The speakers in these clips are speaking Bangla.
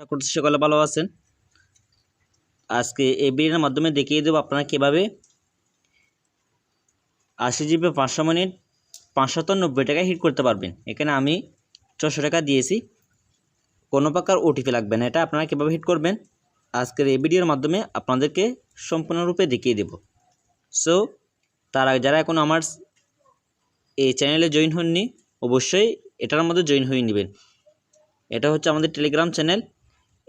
আশা করছি সকালে ভালো আছেন। আজকে এই ভিডিওর মাধ্যমে দেখিয়ে দেবো আপনারা কীভাবে আশি জিবি পাঁচশো মিনিট পাঁচশত নব্বই টাকায় হিট করতে পারবেন। এখানে আমি ছশো টাকা দিয়েছি। কোনো প্রকার ওটিপি লাগবে না। এটা আপনারা কীভাবে হিট করবেন? আজকের এই ভিডিওর মাধ্যমে আপনাদেরকে সম্পূর্ণরূপে দেখিয়ে দেব। সো তারা যারা এখন আমার এই চ্যানেলে জয়েন হননি, অবশ্যই এটার মধ্যে জয়েন হয়ে নেবেন। এটা হচ্ছে আমাদের টেলিগ্রাম চ্যানেল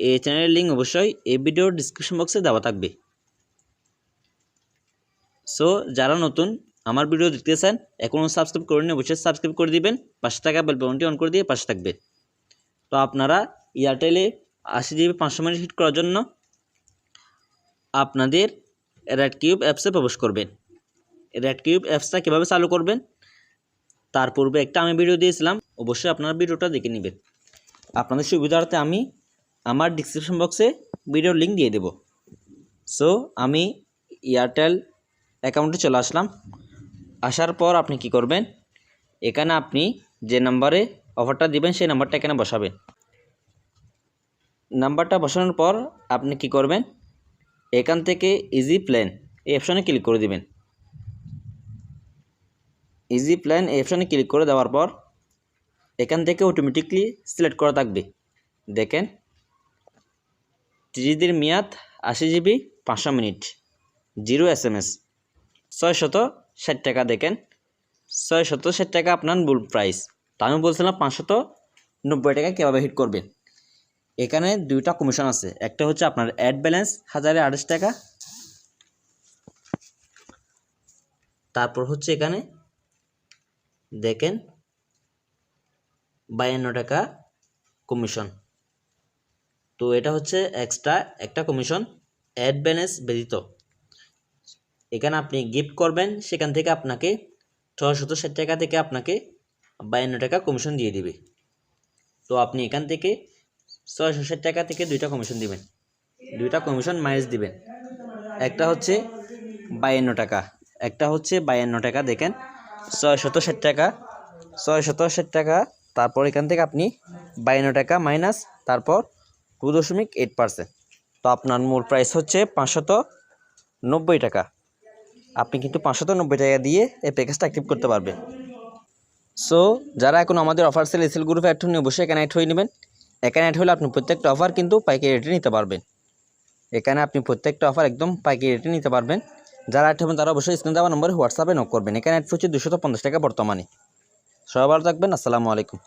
এই চ্যানেলের লিঙ্ক অবশ্যই এই ভিডিওর ডিসক্রিপশন বক্সে দেওয়া থাকবে। সো যারা নতুন আমার ভিডিও দেখতে চান, এখনও সাবস্ক্রাইব করেন অবশ্যই সাবস্ক্রাইব করে দিবেন পাঁচশো টাকা বেল বাটনটি অন করে দিয়ে পাশে থাকবে। তো আপনারা এয়ারটেলে আশি জিবি পাঁচশো মিনিট হিট করার জন্য আপনাদের রেড কিউব অ্যাপসে প্রবেশ করবেন। রেড কিউব অ্যাপসটা কীভাবে চালু করবেন, তার পূর্বে একটা আমি ভিডিও দিয়েছিলাম, অবশ্যই আপনারা ভিডিওটা দেখে নেবেন। আপনাদের সুবিধার্থে আমি আমার ডিসক্রিপশন বক্সে ভিডিওর লিঙ্ক দিয়ে দেব। সো আমি এয়ারটেল অ্যাকাউন্টে চলে আসলাম। আসার পর আপনি কি করবেন? এখানে আপনি যে নাম্বারে অফারটা দিবেন, সেই নাম্বারটা এখানে বসাবেন নাম্বারটা বসানোর পর আপনি কি করবেন? এখান থেকে ইজি প্ল্যান এই অপশনে ক্লিক করে দিবেন। ইজি প্ল্যান এই অপশনে ক্লিক করে দেওয়ার পর এখান থেকে অটোমেটিকলি সিলেক্ট করা থাকবে। দেখেন ত্রিশ মেয়াদ আশি জিবি পাঁচশো minute. Zero S M S. ছয় শত ষাট টাকা দেখেন। ছয় শত ষাট টাকা আপনার মূল প্রাইস তা আমি বলছিলাম পাঁচশত নব্বই টাকা কীভাবে হিট করবেন? এখানে দুইটা কমিশন আছে। একটা হচ্ছে আপনার অ্যাড ব্যালেন্স হাজারে আঠাশ টাকা। তারপর হচ্ছে এখানে দেখেন, বায়ান্ন টাকা কমিশন তো এটা হচ্ছে এক্সট্রা একটা কমিশন অ্যাড ব্যালেন্স ব্যতীত। এখানে আপনি গিফট করবেন, সেখান থেকে আপনাকে ছশত ষাট টাকা থেকে আপনাকে বায়ান্ন টাকা কমিশন দিয়ে দিবে। তো আপনি এখান থেকে ছয়শো ষাট টাকা থেকে দুইটা কমিশন দিবেন। দুইটা কমিশন মাইনাস দিবেন। একটা হচ্ছে বায়ান্ন টাকা, একটা হচ্ছে বায়ান্ন টাকা দেখেন, ছয়শত ষাট টাকা, ছয়শত ষাট টাকা, তারপর এখান থেকে আপনি বায়ান্ন টাকা মাইনাস তারপর টু দশমিক এইট পার্সেন্ট তো আপনার মূল প্রাইস হচ্ছে পাঁচশত নব্বই টাকা। আপনি কিন্তু পাঁচশত নব্বই টাকা দিয়ে এই প্যাকেজটা অ্যাক্টিভ করতে পারবেন। সো যারা এখন আমাদের অফার সেল এসেল গ্রুপে অ্যাড হন অবশ্যই এখানে অ্যাড হয়ে নেবেন। এখানে অ্যাড হলে আপনি প্রত্যেকটা অফার কিন্তু পাইকারি রেটে নিতে পারবেন। এখানে আপনি প্রত্যেকটা অফার একদম পাইকারি রেটে নিতে পারবেন। যারা অ্যাড হবেন, তারা অবশ্যই স্ক্রিন দেওয়া নম্বরে হোয়াটসঅ্যাপে নক করবেন। এখানে অ্যাড হচ্ছে দুশো টাকা বর্তমানে। সবাই ভালো থাকবেন, আসসালামু আলাইকুম।